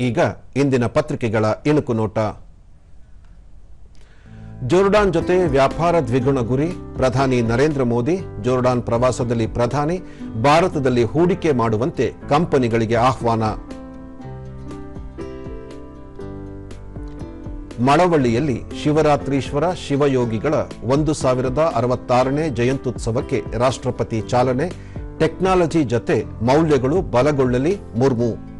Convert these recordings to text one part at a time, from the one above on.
ಈಗ ಇಂದಿನ ಪತ್ರಿಕೆಗಳ ಇಣುಕು ನೋಟ. ಜೋರ್ಡಾನ್ ಜೊತೆ ವ್ಯಾಪಾರ ದ್ವಿಗುಣ ಗುರಿ, ಪ್ರಧಾನಿ ನರೇಂದ್ರ ಮೋದಿ, ಜೋರ್ಡಾನ್ ಪ್ರವಾಸದಲ್ಲಿ ಪ್ರಧಾನಿ, ಭಾರತದಲ್ಲಿ ಹೂಡಿಕೆ ಮಾಡುವಂತೆ ಕಂಪನಿಗಳಿಗೆ ಆಹ್ವಾನ. ಮಳವಳ್ಳಿಯಲ್ಲಿ ಶಿವರಾತ್ರೀಶ್ವರ ಶಿವಯೋಗಿಗಳ ಒಂದು ಸಾವಿರದ ಅರವತ್ತಾರನೇ ಜಯಂತ್ಯುತ್ಸವಕ್ಕೆ ರಾಷ್ಟ್ರಪತಿ ಚಾಲನೆ, ಟೆಕ್ನಾಲಜಿ ಜತೆ ಮೌಲ್ಯಗಳು ಬಲಗೊಳ್ಳಲಿ, ಮುರ್ಮು.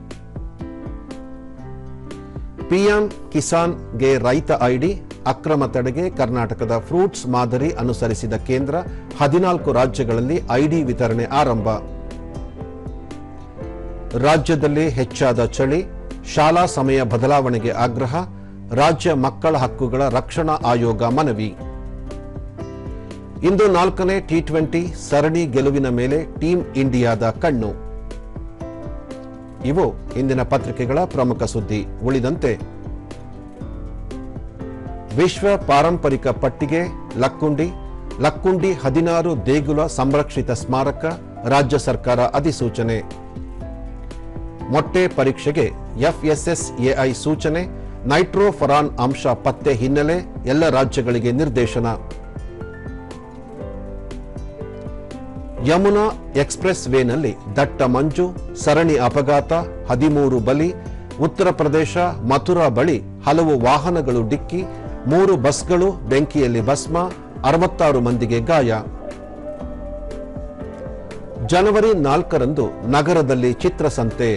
ಪಿಎಂ ಕಿಸಾನ್ಗೆ ರೈತ ಐಡಿ, ಅಕ್ರಮ ತಡೆಗೆ ಕರ್ನಾಟಕದ ಫ್ರೂಟ್ಸ್ ಮಾದರಿ ಅನುಸರಿಸಿದ ಕೇಂದ್ರ ಹದಿನಾಲ್ಕು ರಾಜ್ಯಗಳಲ್ಲಿ ಐಡಿ ವಿತರಣೆ ಆರಂಭ. ರಾಜ್ಯದಲ್ಲಿ ಹೆಚ್ಚಾದ ಚಳಿ, ಶಾಲಾ ಸಮಯ ಬದಲಾವಣೆಗೆ ಆಗ್ರಹ, ರಾಜ್ಯ ಮಕ್ಕಳ ಹಕ್ಕುಗಳ ರಕ್ಷಣಾ ಆಯೋಗ ಮನವಿ. ಇಂದು ನಾಲ್ಕನೇ ಟಿ ಟ್ವೆಂಟಿ ಸರಣಿ ಗೆಲುವಿನ ಮೇಲೆ ಟೀಂ ಇಂಡಿಯಾದ ಕಣ್ಣು. ಇವು ಇಂದಿನ ಪತ್ರಿಕೆಗಳ ಪ್ರಮುಖ ಸುದ್ದಿ. ಉಳಿದಂತೆ, ವಿಶ್ವ ಪಾರಂಪರಿಕ ಪಟ್ಟಿಗೆ ಲಕ್ಕುಂಡಿ ಲಕ್ಕುಂಡಿ ಹದಿನಾರು ದೇಗುಲ ಸಂರಕ್ಷಿತ ಸ್ಮಾರಕ, ರಾಜ್ಯ ಸರ್ಕಾರ ಅಧಿಸೂಚನೆ. ಮೊಟ್ಟೆ ಪರೀಕ್ಷೆಗೆ ಎಫ್ಎಸ್ಎಸ್ಎಐ ಸೂಚನೆ, ನೈಟ್ರೋಫರಾನ್ ಅಂಶ ಪತ್ತೆ ಹಿನ್ನೆಲೆ ಎಲ್ಲ ರಾಜ್ಯಗಳಿಗೆ ನಿರ್ದೇಶನ. ಯಮುನಾ ಎಕ್ಸ್ಪ್ರೆಸ್ ವೇನಲ್ಲಿ ದಟ್ಟ ಮಂಜು, ಸರಣಿ ಅಪಘಾತ, ಹದಿಮೂರು ಬಲಿ, ಉತ್ತರ ಪ್ರದೇಶ, ಮಥುರಾ ಬಳಿ ಹಲವು ವಾಹನಗಳು ಡಿಕ್ಕಿ, ಮೂರು ಬಸ್ಗಳು ಬೆಂಕಿಯಲ್ಲಿ ಭಸ್ಮ, ಅರವತ್ತಾರು ಮಂದಿಗೆ ಗಾಯ. ಜನವರಿ ನಾಲ್ಕರಂದು ನಗರದಲ್ಲಿ ಚಿತ್ರಸಂತೆ.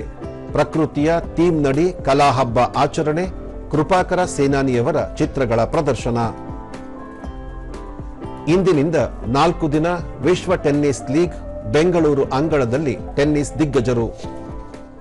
ಪ್ರಕೃತಿಯ ಥೀಮ್ ನಡಿ, ಕಲಾಹಬ್ಬ ಆಚರಣೆ, ಕೃಪಾಕರ ಸೇನಾನಿಯವರ ಚಿತ್ರಗಳ ಪ್ರದರ್ಶನ. ಇಂದಿನಿಂದ ನಾಲ್ಕು ದಿನ ವಿಶ್ವ ಟೆನ್ನಿಸ್ ಲೀಗ್ ಬೆಂಗಳೂರು ಅಂಗಳದಲ್ಲಿ ಟೆನ್ನಿಸ್ ದಿಗ್ಗಜರು.